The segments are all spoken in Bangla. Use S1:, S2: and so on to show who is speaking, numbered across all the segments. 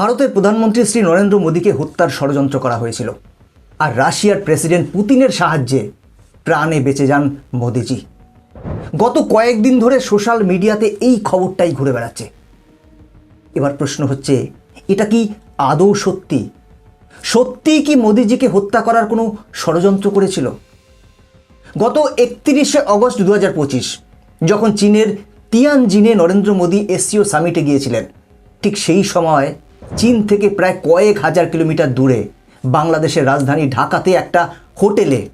S1: ভারতের প্রধানমন্ত্রী শ্রী নরেন্দ্র মোদীকে হত্যার ষড়যন্ত্র করা হয়েছিল। আর রাশিয়ার প্রেসিডেন্ট পুতিনের সাহায্যে প্রাণে বেঁচে যান মোদিজি। গত কয়েকদিন ধরে সোশ্যাল মিডিয়াতে এই খবরটাই ঘুরে বেড়াচ্ছে। এবার প্রশ্ন হচ্ছে, এটা কি আদৌ সত্যি? সত্যিই কি মোদিজিকে হত্যা করার কোনো ষড়যন্ত্র করেছিল? গত একত্রিশে অগস্ট দু হাজার পঁচিশ, যখন চীনের তিয়ানজিনে নরেন্দ্র মোদী এসসিও সামিটে গিয়েছিলেন, ঠিক সেই সময় চীন থেকে প্রায় কয়েক হাজার কিলোমিটার দূরে বাংলাদেশের রাজধানী ঢাকাতে একটা হোটেলে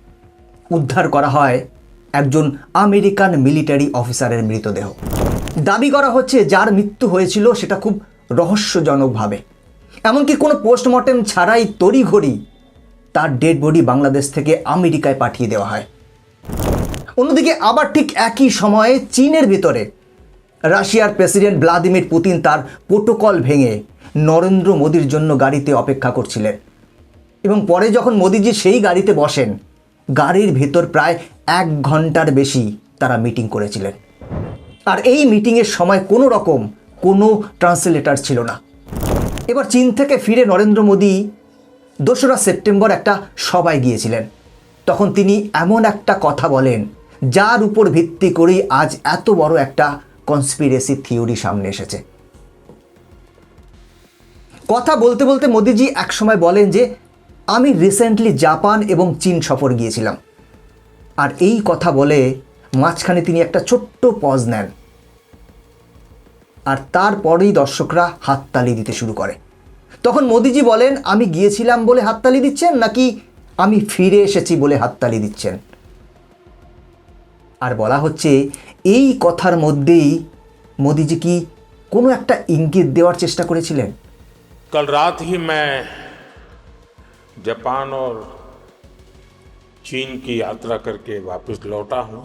S1: উদ্ধার করা হয় একজন আমেরিকান মিলিটারি অফিসারের মৃতদেহ। দাবি করা হচ্ছে যার মৃত্যু হয়েছিল সেটা খুব রহস্যজনকভাবে। এমনকি কোনো পোস্টমর্টেম ছাড়াই তড়িঘড়ি তার ডেড বডি বাংলাদেশ থেকে আমেরিকায় পাঠিয়ে দেওয়া হয়। অন্যদিকে আবার ঠিক একই সময়ে চীনের ভিতরে রাশিয়ার প্রেসিডেন্ট ভ্লাদিমির পুতিন তার প্রোটোকল ভেঙে নরেন্দ্র মোদীর জন্য গাড়িতে অপেক্ষা করছিলেন। এবং পরে যখন মোদিজি সেই গাড়িতে বসেন, গাড়ির ভেতর প্রায় এক ঘণ্টার বেশি তারা মিটিং করেছিলেন। আর এই মিটিংয়ের সময় কোনো রকম কোনো ট্রান্সলেটার ছিল না। এবার চীন থেকে ফিরে নরেন্দ্র মোদী দোসরা সেপ্টেম্বর একটা সভায় গিয়েছিলেন। তখন তিনি এমন একটা কথা বলেন, যার উপর ভিত্তি করেই আজ এত বড় একটা কনস্পিরেসি থিওরি সামনে এসেছে। কথা বলতে বলতে মোদিজি একসময় বলেন যে, আমি রিসেন্টলি জাপান এবং চীন সফর গিয়েছিলাম। আর এই কথা বলে মাঝখানে তিনি একটা ছোট্ট পজ নেন। আর তারপরেই দর্শকরা হাততালি দিতে শুরু করে। তখন মোদিজি বলেন, আমি গিয়েছিলাম বলে হাততালি দিচ্ছেন নাকি আমি ফিরে এসেছি বলে হাততালি দিচ্ছেন? আর বলা হচ্ছে, এই কথার মধ্যেই মোদিজি কি কোনো একটা ইঙ্গিত দেওয়ার চেষ্টা করেছিলেন?
S2: कल रात ही मैं जापान और चीन की यात्रा करके वापस लौटा हूं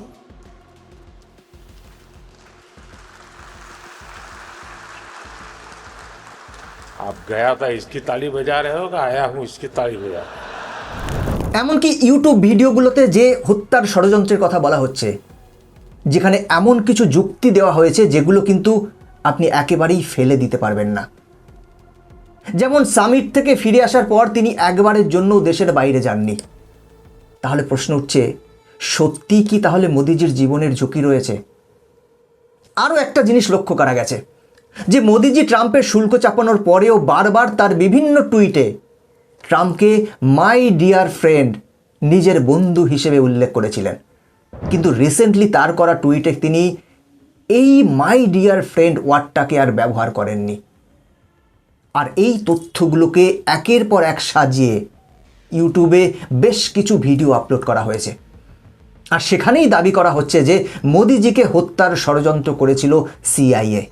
S2: आप गया था इसकी ताली बजा रहे हो कि आया हूं इसकी ताली बजा रहे हो?
S1: এমনকি ইউটিউব ভিডিওগুলোতে যে হত্যার ষড়যন্ত্রের কথা বলা হচ্ছে যেখানে এমন কিছু যুক্তি দেওয়া হয়েছে যেগুলো কিন্তু আপনি একেবারেই ফেলে দিতে পারবেন না যেমন সামিট থেকে ফিরে আসার পর তিনি একবারের জন্য দেশের বাইরে যাননি। তাহলে প্রশ্ন উঠছে, সত্যি কি তাহলে মোদিজির জীবনের ঝুঁকি রয়েছে? আরও একটা জিনিস লক্ষ্য করা গেছে, যে মোদিজি ট্রাম্পের শুল্ক চাপানোর পরেও বারবার তার বিভিন্ন টুইটে ট্রাম্পকে মাই ডিয়ার ফ্রেন্ড নিজের বন্ধু হিসেবে উল্লেখ করেছিলেন। কিন্তু রিসেন্টলি তার করা টুইটে তিনি এই মাই ডিয়ার ফ্রেন্ড ওয়ার্ডটাকে আর ব্যবহার করেননি। আর এই তথ্যগুলোকে একের পর এক সাজিয়ে ইউটিউবে বেশ কিছু ভিডিও আপলোড করা হয়েছে। আর সেখানেই দাবি করা হচ্ছে যে মোদিজিকে হত্যার ষড়যন্ত্র করেছিল সিআইএ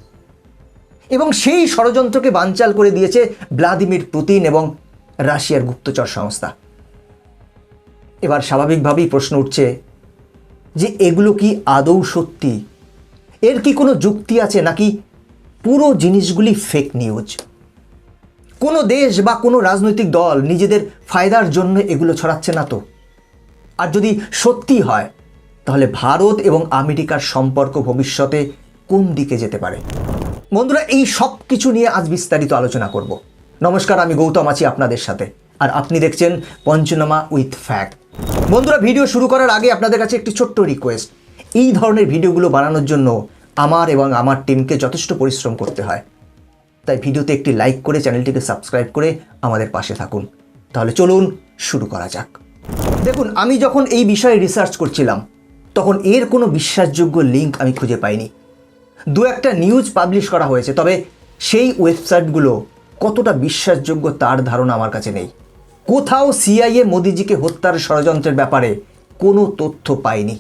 S1: এবং সেই ষড়যন্ত্রকে বানচাল করে দিয়েছে ভ্লাদিমির পুতিন এবং রাশিয়ার গুপ্তচর সংস্থা। এবার স্বাভাবিকভাবেই প্রশ্ন উঠছে যে এগুলো কি আদৌ সত্যি? এর কি কোনো যুক্তি আছে নাকি পুরো জিনিসগুলি ফেক নিউজ কোনো দেশ বা কোনো রাজনৈতিক দল নিজেদের ফায়দার জন্য এগুলো ছড়াচ্ছে না তো। আর যদি সত্যি হয়, তাহলে ভারত এবং আমেরিকার সম্পর্ক ভবিষ্যতে কোন দিকে যেতে পারে? বন্ধুরা, এই সব কিছু নিয়ে আজ বিস্তারিত আলোচনা করব। নমস্কার, আমি গৌতম আছি আপনাদের সাথে। আর আপনি দেখছেন পঞ্চনামা উইথ ফ্যাক্ট। বন্ধুরা, ভিডিও শুরু করার আগে আপনাদের কাছে একটি ছোট্ট রিকোয়েস্ট এই ধরনের ভিডিওগুলো বানানোর জন্য আমার এবং আমার টিমকে যথেষ্ট পরিশ্রম করতে হয়। তাই ভিডিওতে একটি লাইক করে চ্যানেলটিকে সাবস্ক্রাইব করে আমাদের পাশে থাকুন। তাহলে চলুন শুরু করা যাক। দেখুন, আমি যখন এই বিষয়ে রিসার্চ করছিলাম, তখন এর কোনো বিশ্বাসযোগ্য লিঙ্ক আমি খুঁজে পাইনি। দু একটা নিউজ পাবলিশ করা হয়েছে, তবে সেই ওয়েবসাইটগুলো কতটা বিশ্বাসযোগ্য তার ধারণা আমার কাছে নেই। কোথাও সিআইএ মোদিজিকে হত্যার ষড়যন্ত্রের ব্যাপারে কোনো তথ্য পাইনি।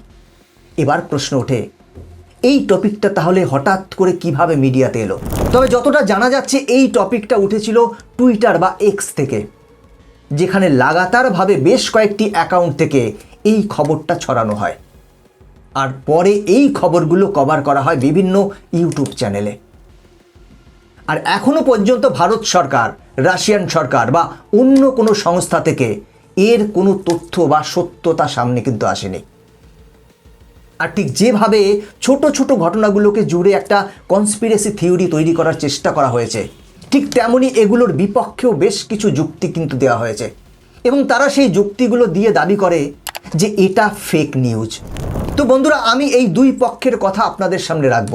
S1: এবার প্রশ্ন ওঠে এই টপিকটা তাহলে হঠাৎ করে কীভাবে মিডিয়াতে এলো? তবে যতটা জানা যাচ্ছে, এই টপিকটা উঠেছিল টুইটার বা এক্স থেকে, যেখানে লাগাতারভাবে বেশ কয়েকটি অ্যাকাউন্ট থেকে এই খবরটা ছড়ানো হয়। আর পরে এই খবরগুলো কভার করা হয় বিভিন্ন ইউটিউব চ্যানেলে। আর এখনও পর্যন্ত ভারত সরকার, রাশিয়ান সরকার বা অন্য কোনো সংস্থা থেকে এর কোনো তথ্য বা সত্যতা সামনে কিন্তু আসেনি। আর ঠিক যেভাবে ছোট ছোট ঘটনাগুলোকে জুড়ে একটা কনস্পিরেসি থিওরি তৈরি করার চেষ্টা করা হয়েছে, ঠিক তেমনই এগুলোর বিপক্ষেও বেশ কিছু যুক্তি কিন্তু দেওয়া হয়েছে। এবং তারা সেই যুক্তিগুলো দিয়ে দাবি করে যে এটা ফেক নিউজ তো বন্ধুরা, আমি এই দুই পক্ষের কথা আপনাদের সামনে রাখব।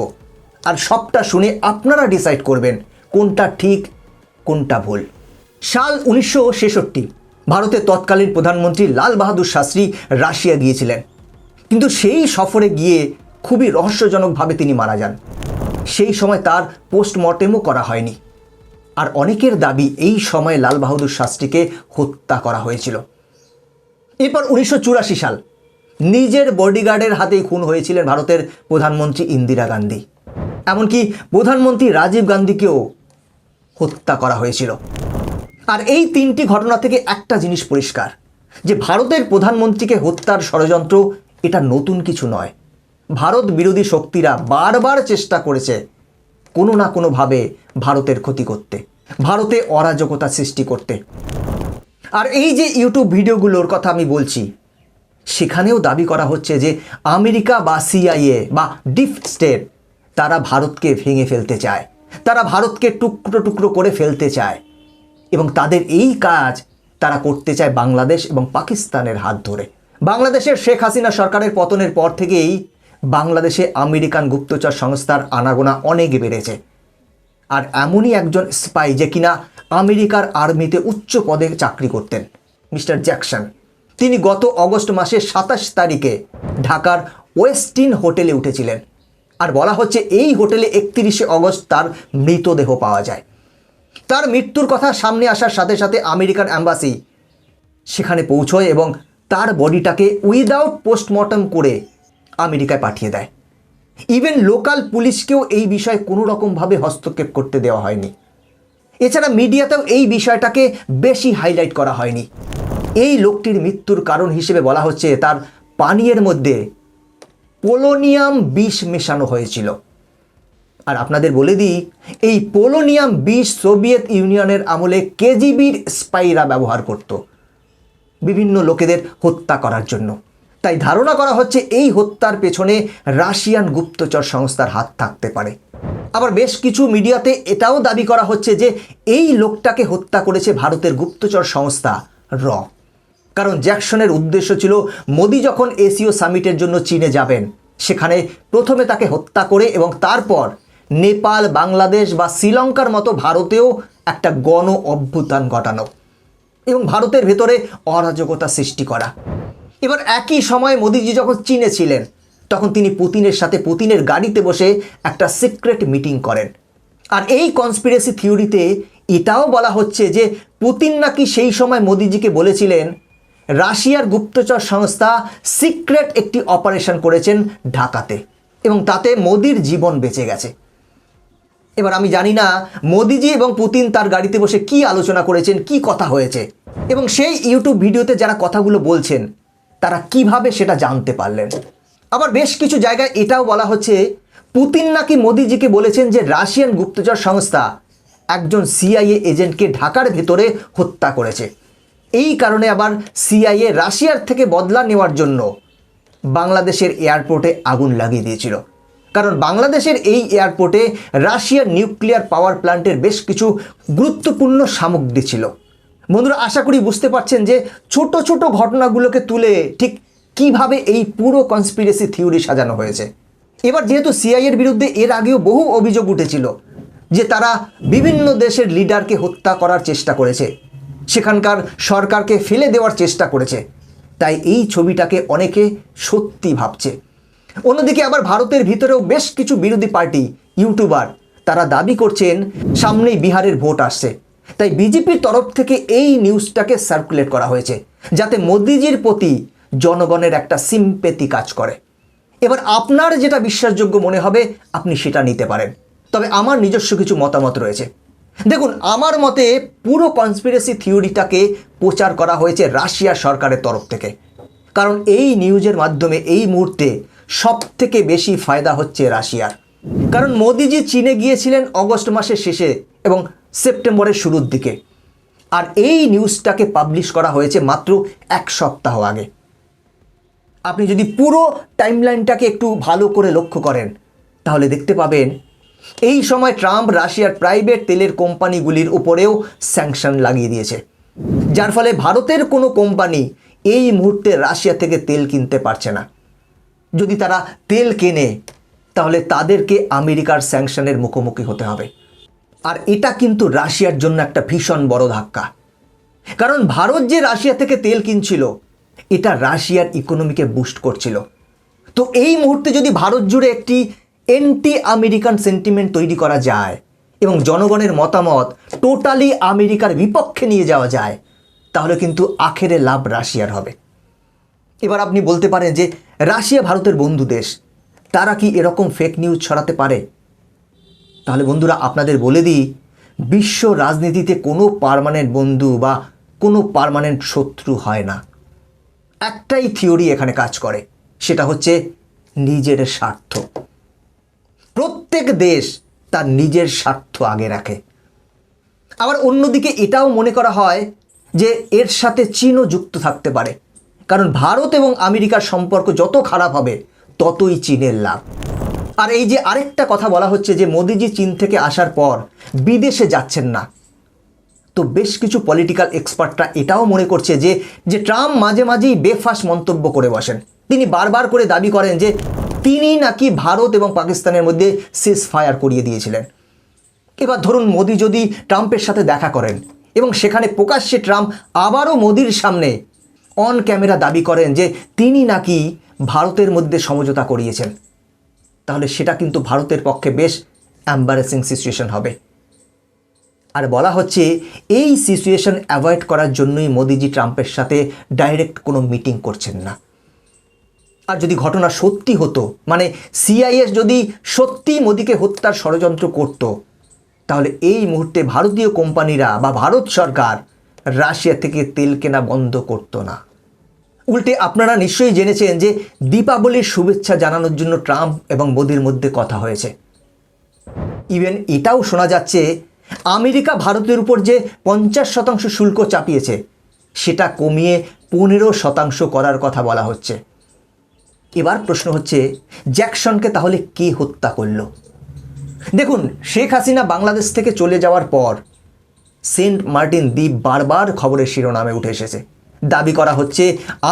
S1: আর সবটা শুনে আপনারা ডিসাইড করবেন কোনটা ঠিক, কোনটা ভুল। সাল উনিশশো ছেষট্টি, ভারতের তৎকালীন প্রধানমন্ত্রী লাল বাহাদুর শাস্ত্রী রাশিয়া গিয়েছিলেন। কিন্তু সেই সফরে গিয়ে খুবই রহস্যজনকভাবে তিনি মারা যান। সেই সময় তার পোস্টমর্টেমও করা হয়নি। আর অনেকের দাবি এই সময় লাল বাহাদুর শাস্ত্রীকে হত্যা করা হয়েছিল। এরপর উনিশশো চুরাশি সাল নিজের বডিগার্ডের হাতেই খুন হয়েছিলেন ভারতের প্রধানমন্ত্রী ইন্দিরা গান্ধী। এমনকি প্রধানমন্ত্রী রাজীব গান্ধীকেও হত্যা করা হয়েছিল। আর এই তিনটি ঘটনা থেকে একটা জিনিস পরিষ্কার, যে ভারতের প্রধানমন্ত্রীকে হত্যার ষড়যন্ত্র এটা নতুন কিছু নয়। ভারত বিরোধী শক্তিরা বারবার চেষ্টা করেছে কোনো না কোনোভাবে ভারতের ক্ষতি করতে, ভারতে অরাজকতা সৃষ্টি করতে। আর এই যে ইউটিউব ভিডিওগুলোর কথা আমি বলছি, সেখানেও দাবি করা হচ্ছে যে আমেরিকা বা সিআইএ বা ডিপ স্টেট, তারা ভারতকে ভেঙে ফেলতে চায়, তারা ভারতকে টুকরো টুকরো করে ফেলতে চায় এবং তাদের এই কাজ তারা করতে চায় বাংলাদেশ এবং পাকিস্তানের হাত ধরে। বাংলাদেশের শেখ হাসিনা সরকারের পতনের পর থেকেই বাংলাদেশে আমেরিকান গুপ্তচর সংস্থার আনাগোনা অনেক বেড়েছে। আর এমনই একজন স্পাই যে কিনা আমেরিকার আর্মিতে উচ্চ পদে চাকরি করতেন, মিস্টার জ্যাকসন। তিনি গত অগস্ট মাসের সাতাশ তারিখে ঢাকার ওয়েস্টিন হোটেলে উঠেছিলেন। আর বলা হচ্ছে এই হোটেলে একত্রিশে অগস্ট তার মৃতদেহ পাওয়া যায়। তার মৃত্যুর কথা সামনে আসার সাথে সাথে আমেরিকান অ্যাম্বাসি সেখানে পৌঁছয় এবং তার বডিটাকে উইদাউট পোস্টমর্টম করে আমেরিকায় পাঠিয়ে দেয়। ইভেন লোকাল পুলিশকেও এই বিষয়ে কোনো রকমভাবে হস্তক্ষেপ করতে দেওয়া হয়নি। এছাড়া মিডিয়াতেও এই বিষয়টাকে বেশি হাইলাইট করা হয়নি। এই লোকটির মৃত্যুর কারণ হিসেবে বলা হচ্ছে তার পানীয়ের মধ্যে পোলোনিয়াম বিষ মেশানো হয়েছিল। আর আপনাদের বলে দিই, এই পোলোনিয়াম বিষ সোভিয়েত ইউনিয়নের আমলে কেজিবির স্পাইরা ব্যবহার করত। বিভিন্ন লোকেদের হত্যা করার জন্য। তাই ধারণা করা হচ্ছে এই হত্যার পেছনে রাশিয়ান গুপ্তচর সংস্থার হাত থাকতে পারে। আবার বেশ কিছু মিডিয়াতে এটাও দাবি করা হচ্ছে যে এই লোকটাকে হত্যা করেছে ভারতের গুপ্তচর সংস্থা র। কারণ জ্যাকসনের উদ্দেশ্য ছিল মোদি যখন এসিও সামিটের জন্য চীনে যাবেন, সেখানে প্রথমে তাকে হত্যা করে এবং তারপর নেপাল, বাংলাদেশ বা শ্রীলঙ্কার মতো ভারতেও একটা গণ অভ্যুত্থান ঘটানো। এবং ভারতের ভেতরে অরাজকতা সৃষ্টি করা। এবার একই সময় মোদিজি যখন চীনে ছিলেন, তখন তিনি পুতিনের সাথে পুতিনের গাড়িতে বসে একটা সিক্রেট মিটিং করেন। আর এই কনস্পিরেসি থিওরিতে এটাও বলা হচ্ছে যে, পুতিন নাকি সেই সময় মোদিজিকে বলেছিলেন, রাশিয়ার গুপ্তচর সংস্থা সিক্রেট একটি অপারেশন করেছেন ঢাকাতে, এবং তাতে মোদির জীবন বেঁচে গেছে। এবার আমি জানি না মোদিজি এবং পুতিন তার গাড়িতে বসে কি আলোচনা করেছেন, কি কথা হয়েছে। এবং সেই ইউটিউব ভিডিওতে যারা কথাগুলো বলছেন, তারা কীভাবে সেটা জানতে পারলেন? আবার বেশ কিছু জায়গায় এটাও বলা হচ্ছে, পুতিন নাকি মোদিজিকে বলেছেন যে রাশিয়ান গুপ্তচর সংস্থা একজন সিআইএ এজেন্টকে ঢাকার ভেতরে হত্যা করেছে। এই কারণে আবার সিআইএ রাশিয়ার থেকে বদলা নেওয়ার জন্য বাংলাদেশের এয়ারপোর্টে আগুন লাগিয়ে দিয়েছিল। কারণ বাংলাদেশের এই এয়ারপোর্টে রাশিয়ার নিউক্লিয়ার পাওয়ার প্ল্যান্টের বেশ কিছু গুরুত্বপূর্ণ সামগ্রী ছিল। বন্ধুরা, আশা করি বুঝতে পারছেন যে ছোট ছোট ঘটনাগুলোকে তুলে ঠিক কীভাবে এই পুরো কনস্পিরেসি থিওরি সাজানো হয়েছে। এবার যেহেতু সিআইয়ের বিরুদ্ধে এর আগেও বহু অভিযোগ উঠেছিল যে তারা বিভিন্ন দেশের লিডারকে হত্যা করার চেষ্টা করেছে, সেখানকার সরকারকে ফেলে দেওয়ার চেষ্টা করেছে, তাই এই ছবিটাকে অনেকে সত্যি ভাবছে। অন্যদিকে আবার ভারতের ভিতরেও বেশ কিছু বিরোধী পার্টি, ইউটিউবার, তারা দাবি করছেন সামনেই বিহারের ভোট আসছে। তাই বিজেপির তরফ থেকে এই নিউজটাকে সার্কুলেট করা হয়েছে, যাতে মোদিজির প্রতি জনগণের একটা সিম্পেতি কাজ করে। এবার আপনার যেটা বিশ্বাসযোগ্য মনে হবে, আপনি সেটা নিতে পারেন। তবে আমার নিজস্ব কিছু মতামত রয়েছে। দেখুন, আমার মতে পুরো কনস্পিরেসি থিওরিটাকে প্রচার করা হয়েছে রাশিয়া সরকারের তরফ থেকে। কারণ এই নিউজের মাধ্যমে এই মুহূর্তে সব থেকে বেশি ফায়দা হচ্ছে রাশিয়ার। কারণ মোদিজি চীনে গিয়েছিলেন অগস্ট মাসের শেষে এবং সেপ্টেম্বরের শুরুর দিকে। আর এই নিউজটাকে পাবলিশ করা হয়েছে মাত্র এক সপ্তাহ আগে। আপনি যদি পুরো টাইমলাইনটাকে একটু ভালো করে লক্ষ্য করেন, তাহলে দেখতে পাবেন, এই সময় ট্রাম্প রাশিয়ার প্রাইভেট তেলের কোম্পানিগুলির উপরেও স্যাংশন লাগিয়ে দিয়েছে। যার ফলে ভারতের কোনো কোম্পানি এই মুহূর্তে রাশিয়া থেকে তেল কিনতে পারছে না। যদি তারা তেল কেনে, তাহলে তাদেরকে আমেরিকার স্যাংশনের মুখোমুখি হতে হবে। আর এটা কিন্তু রাশিয়ার জন্য একটা ভীষণ বড় ধাক্কা। কারণ ভারত যে রাশিয়া থেকে তেল কিনছিল, এটা রাশিয়ার ইকোনমিকে বুস্ট করছিল। তো এই মুহূর্তে যদি ভারত জুড়ে একটি এন্টি আমেরিকান সেন্টিমেন্ট তৈরি করা যায় এবং জনগণের মতামত টোটালি আমেরিকার বিপক্ষে নিয়ে যাওয়া যায়, তাহলে কিন্তু আখেরে লাভ রাশিয়ার হবে। এবার আপনি বলতে পারেন যে রাশিয়া ভারতের বন্ধু দেশ, তারা কি এরকম ফেক নিউজ ছড়াতে পারে? তাহলে বন্ধুরা, আপনাদের বলে দিই, বিশ্ব রাজনীতিতে কোনো পারমানেন্ট বন্ধু বা কোনো পার্মানেন্ট শত্রু হয় না। একটাই থিওরি এখানে কাজ করে, সেটা হচ্ছে নিজের স্বার্থ। প্রত্যেক দেশ তার নিজের স্বার্থ আগে রাখে। আবার অন্যদিকে এটাও মনে করা হয় যে এর সাথে চীনও যুক্ত থাকতে পারে। কারণ ভারত এবং আমেরিকার সম্পর্ক যত খারাপ হবে, ততই চীনের লাভ। আর এই যে আরেকটা কথা বলা হচ্ছে যে মোদিজি চীন থেকে আসার পর বিদেশে যাচ্ছেন না। তো বেশ কিছু পলিটিক্যাল এক্সপার্টরা এটাও মনে করছে যে যে ট্রাম্প মাঝে মাঝেই বেফাস মন্তব্য করে বসেন। তিনি বারবার করে দাবি করেন যে, তিনি নাকি ভারত এবং পাকিস্তানের মধ্যে সিজ ফায়ার করিয়ে দিয়েছিলেন। এবার ধরুন মোদি যদি ট্রাম্পের সাথে দেখা করেন এবং সেখানে প্রকাশ্যে ট্রাম্প আবারও মোদির সামনে অন ক্যামেরা দাবি করেন যে তিনি নাকি ভারতের মধ্যে সমঝোতা করিয়েছেন। তাহলে সেটা কিন্তু ভারতের পক্ষে বেশ অ্যাম্বারেসিং সিচুয়েশন হবে। আর বলা হচ্ছে, এই সিচুয়েশন অ্যাভয়েড করার জন্যই মোদিজি ট্রাম্পের সাথে ডাইরেক্ট কোনো মিটিং করছেন না। আর যদি ঘটনা সত্যি হতো মানে সিআইএস যদি সত্যি মোদিকে হত্যার ষড়যন্ত্র করত, তাহলে এই মুহূর্তে ভারতীয় কোম্পানিরা বা ভারত সরকার রাশিয়া থেকে তেল কেনা বন্ধ করতো না। উল্টে আপনারা নিশ্চয়ই জেনেছেন যে দীপাবলির শুভেচ্ছা জানানোর জন্য ট্রাম্প এবং মোদির মধ্যে কথা হয়েছে। ইভেন এটাও শোনা যাচ্ছে, আমেরিকা ভারতের উপর যে পঞ্চাশ শতাংশ শুল্ক চাপিয়েছে, সেটা কমিয়ে পনেরো শতাংশ করার কথা বলা হচ্ছে। এবার প্রশ্ন হচ্ছে, জ্যাকসনকে তাহলে কে হত্যা করল? দেখুন, শেখ হাসিনা বাংলাদেশ থেকে চলে যাওয়ার পর সেন্ট মার্টিন দ্বীপ বারবার খবরের শিরোনামে উঠে এসেছে। দাবি করা হচ্ছে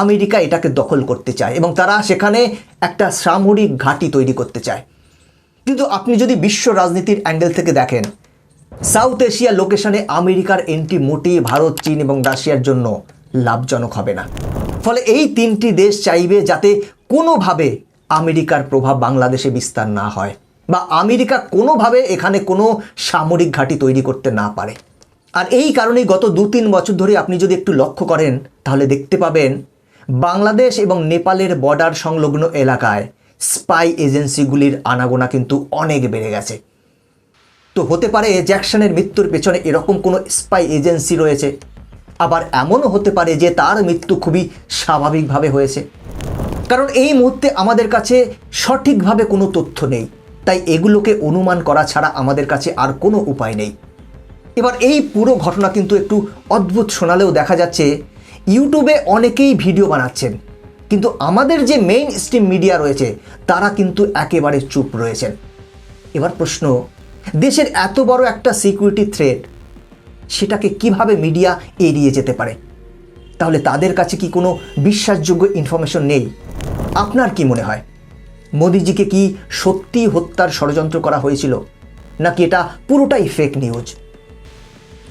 S1: আমেরিকা এটাকে দখল করতে চায় এবং তারা সেখানে একটা সামরিক ঘাঁটি তৈরি করতে চায়। কিন্তু আপনি যদি বিশ্ব রাজনীতির অ্যাঙ্গেল থেকে দেখেন সাউথ এশিয়া লোকেশনে আমেরিকার এন্ট্রি মোটেই ভারত, চীন এবং রাশিয়ার জন্য লাভজনক হবে না। ফলে এই তিনটি দেশ চাইবে যাতে কোনোভাবে আমেরিকার প্রভাব বাংলাদেশে বিস্তার না হয় বা আমেরিকা কোনোভাবে এখানে কোনো সামরিক ঘাঁটি তৈরি করতে না পারে। আর এই কারণেই গত দু তিন বছর ধরে আপনি যদি একটু লক্ষ্য করেন, তাহলে দেখতে পাবেন বাংলাদেশ এবং নেপালের বর্ডার সংলগ্ন এলাকায় স্পাই এজেন্সিগুলির আনাগোনা কিন্তু অনেক বেড়ে গেছে। তো হতে পারে জ্যাকসনের মৃত্যুর পেছনে এরকম কোনো স্পাই এজেন্সি রয়েছে, আবার এমনও হতে পারে যে তার মৃত্যু খুবই স্বাভাবিকভাবে হয়েছে। কারণ এই মুহূর্তে আমাদের কাছে সঠিকভাবে কোনো তথ্য নেই, তাই এগুলোকে অনুমান করা ছাড়া আমাদের কাছে আর কোনো উপায় নেই। এবার এই পুরো ঘটনা কিন্তু একটু অদ্ভুত শোনালেও দেখা যাচ্ছে, ইউটিউবে অনেকেই ভিডিও বানাচ্ছেন, কিন্তু আমাদের যে মেইন স্ট্রিম মিডিয়া রয়েছে, তারা কিন্তু একেবারে চুপ রয়েছেন। এবার প্রশ্ন, দেশের এত বড় একটা সিকিউরিটি থ্রেট সেটাকে কীভাবে মিডিয়া এড়িয়ে যেতে পারে? তাহলে তাদের কাছে কি কোনো বিশ্বাসযোগ্য ইনফরমেশন নেই? আপনার কি মনে হয়? মোদিজিকে কি সত্যি হত্যার ষড়যন্ত্র করা হয়েছিল? নাকি এটা পুরোটাই ফেক নিউজ